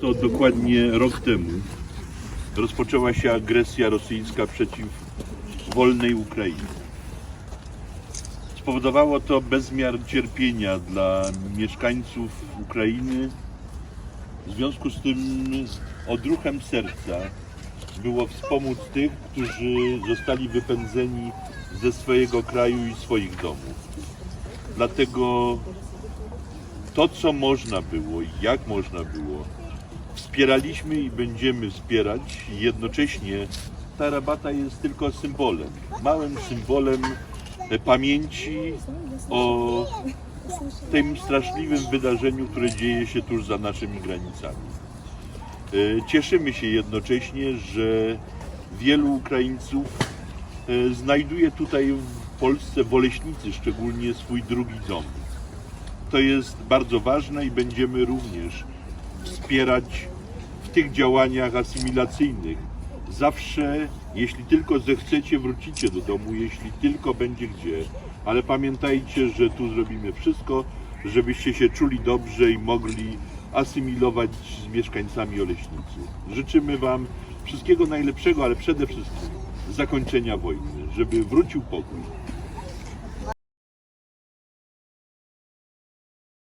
To dokładnie rok temu rozpoczęła się agresja rosyjska przeciw wolnej Ukrainie. Spowodowało to bezmiar cierpienia dla mieszkańców Ukrainy. W związku z tym odruchem serca było wspomóc tych, którzy zostali wypędzeni ze swojego kraju i swoich domów. Dlatego to, co można było i jak można było, wspieraliśmy i będziemy wspierać. Jednocześnie ta rabata jest tylko symbolem, małym symbolem e, pamięci o tym straszliwym wydarzeniu, które dzieje się tuż za naszymi granicami. E, Cieszymy się jednocześnie, że wielu Ukraińców e, znajduje tutaj w Polsce, w Oleśnicy szczególnie, swój drugi dom. To jest bardzo ważne i będziemy również wspierać w tych działaniach asymilacyjnych. Zawsze, jeśli tylko zechcecie, wrócicie do domu, jeśli tylko będzie gdzie. Ale pamiętajcie, że tu zrobimy wszystko, żebyście się czuli dobrze i mogli asymilować z mieszkańcami Oleśnicy. Życzymy Wam wszystkiego najlepszego, ale przede wszystkim zakończenia wojny, żeby wrócił pokój.